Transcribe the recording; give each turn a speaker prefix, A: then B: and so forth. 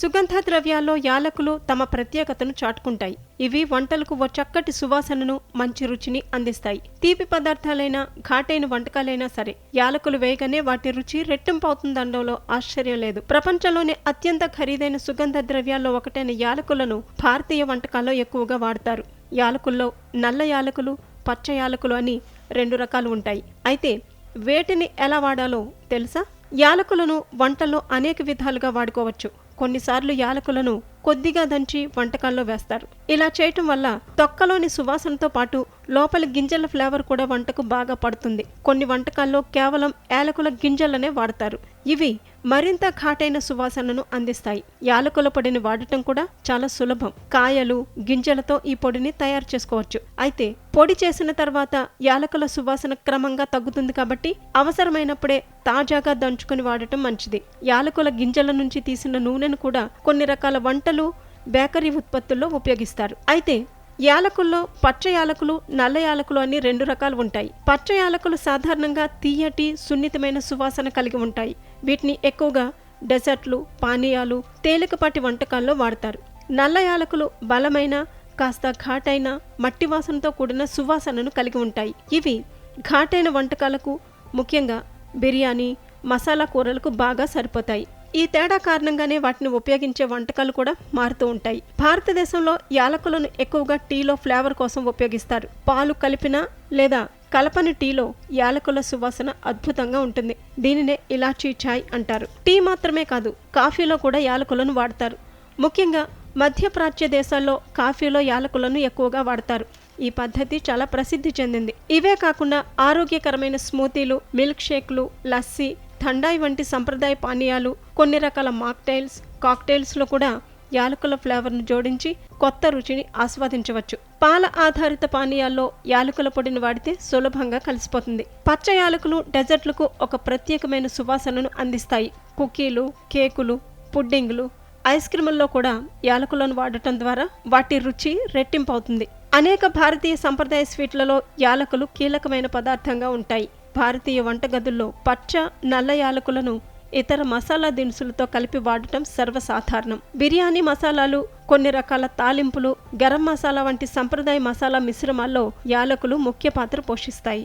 A: సుగంధ ద్రవ్యాల్లో యాలకులు తమ ప్రత్యేకతను చాటుకుంటాయి. ఇవి వంటలకు ఓ చక్కటి సువాసనను మంచి రుచిని అందిస్తాయి. తీపి పదార్థాలైనా ఘాటైన వంటకాలైనా సరే యాలకులు వేయగానే వాటి రుచి రెట్టింపు అవుతుందనడంలో ఆశ్చర్యం లేదు. ప్రపంచంలోనే అత్యంత ఖరీదైన సుగంధ ద్రవ్యాల్లో ఒకటైన యాలకులను భారతీయ వంటకాల్లో ఎక్కువగా వాడతారు. యాలకుల్లో నల్ల యాలకులు పచ్చ యాలకులు అని రెండు రకాలు ఉంటాయి. అయితే వేటిని ఎలా వాడాలో తెలుసా? యాలకులను వంటల్లో అనేక విధాలుగా వాడుకోవచ్చు. కొన్నిసార్లు యాలకులను కొద్దిగా దంచి వంటకాల్లో వేస్తారు. ఇలా చేయటం వల్ల తొక్కలోని సువాసనతో పాటు లోపలి గింజల ఫ్లేవర్ కూడా వంటకు బాగా పడుతుంది. కొన్ని వంటకాల్లో కేవలం యాలకుల గింజలనే వాడతారు. ఇవి మరింత ఘాటైన సువాసనను అందిస్తాయి. యాలకుల పొడిని వాడటం కూడా చాలా సులభం. కాయలు గింజలతో ఈ పొడిని తయారు చేసుకోవచ్చు. అయితే పొడి చేసిన తర్వాత యాలకుల సువాసన క్రమంగా తగ్గుతుంది కాబట్టి అవసరమైనప్పుడే తాజాగా దంచుకొని వాడటం మంచిది. యాలకుల గింజల నుంచి తీసిన నూనెను కూడా కొన్ని రకాల వంటలు బేకరీ ఉత్పత్తుల్లో ఉపయోగిస్తారు. అయితే యాలకుల్లో పచ్చ యాలకులు నల్ల యాలకులు అని రెండు రకాలు ఉంటాయి. పచ్చ యాలకులు సాధారణంగా తీయటి సున్నితమైన సువాసన కలిగి ఉంటాయి. వీటిని ఎక్కువగా డెజర్ట్లు పానీయాలు తేలికపాటి వంటకాల్లో వాడతారు. నల్ల యాలకులు బలమైన కాస్త ఘాటైన మట్టి వాసనతో కూడిన సువాసనను కలిగి ఉంటాయి. ఇవి ఘాటైన వంటకాలకు ముఖ్యంగా బిర్యానీ మసాలా కూరలకు బాగా సరిపోతాయి. ఈ తేడా కారణంగానే వాటిని ఉపయోగించే వంటకాలు కూడా మారుతూ ఉంటాయి. భారతదేశంలో యాలకులను ఎక్కువగా టీలో ఫ్లేవర్ కోసం ఉపయోగిస్తారు. పాలు కలిపిన లేదా కలపని టీలో యాలకుల సువాసన అద్భుతంగా ఉంటుంది. దీనినే ఇలాచీ చాయ్ అంటారు. టీ మాత్రమే కాదు కాఫీలో కూడా యాలకులను వాడతారు. ముఖ్యంగా మధ్యప్రాచ్య దేశాల్లో కాఫీలో యాలకులను ఎక్కువగా వాడతారు. ఈ పద్ధతి చాలా ప్రసిద్ధి చెందింది. ఇవే కాకుండా ఆరోగ్యకరమైన స్మూతీలు మిల్క్ షేక్లు లస్సీ థండాయి వంటి సంప్రదాయ పానీయాలు కొన్ని రకాల మాక్టైల్స్ కాక్టైల్స్లో కూడా యాలకుల ఫ్లేవర్ను జోడించి కొత్త రుచిని ఆస్వాదించవచ్చు. పాల ఆధారిత పానీయాల్లో యాలకుల పొడిని వాడితే సులభంగా కలిసిపోతుంది. పచ్చ యాలకులు డెజర్ట్లకు ఒక ప్రత్యేకమైన సువాసనను అందిస్తాయి. కుకీలు కేకులు పుడ్డింగ్లు ఐస్ క్రీముల్లో కూడా యాలకులను వాడటం ద్వారా వాటి రుచి రెట్టింపు అవుతుంది అనేక భారతీయ సంప్రదాయ స్వీట్లలో యాలకులు కీలకమైన పదార్థంగా ఉంటాయి. భారతీయ వంటగదుల్లో పచ్చ నల్ల యాలకులను ఇతర మసాలా దినుసులతో కలిపి వాడటం సర్వసాధారణం. బిర్యానీ మసాలాలు కొన్ని రకాల తాలింపులు గరం మసాలా వంటి సంప్రదాయ మసాలా మిశ్రమాల్లో యాలకులు ముఖ్య పాత్ర పోషిస్తాయి.